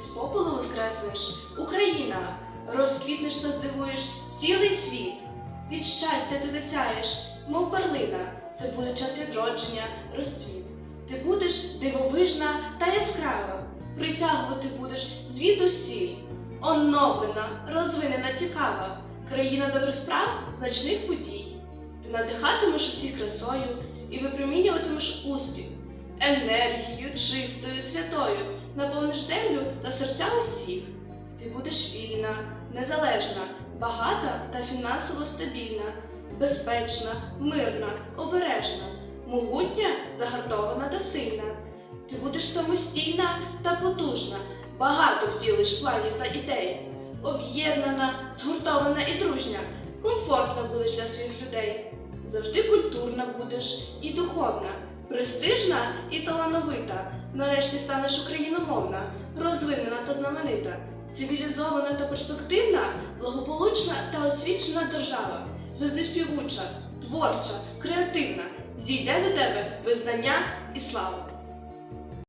попелу воскреснеш, Україна, розквітнеш та здивуєш цілий світ. Від щастя ти засяєш, мов перлина, це буде час відродження, розцвіт. Ти будеш дивовижна та яскрава, притягувати будеш звідусіль, оновлена, розвинена, цікава, країна добрих справ, значних подій. Ти надихатимеш усіх красою і випромінюватимеш успіх, енергією чистою, святою, наповниш землю серця усіх. Ти будеш вільна, незалежна, багата та фінансово стабільна, безпечна, мирна, обережна, могутня, загартована та сильна. Ти будеш самостійна та потужна, багато втілиш планів та ідей, об'єднана, згуртована і дружня, комфортна будеш для своїх людей. Завжди культурна будеш і духовна, престижна і талановита. Нарешті станеш україномовна, розвинена та знаменита, цивілізована та перспективна, благополучна та освічена держава, завжди співуча, творча, креативна. Зійде до тебе визнання і слава.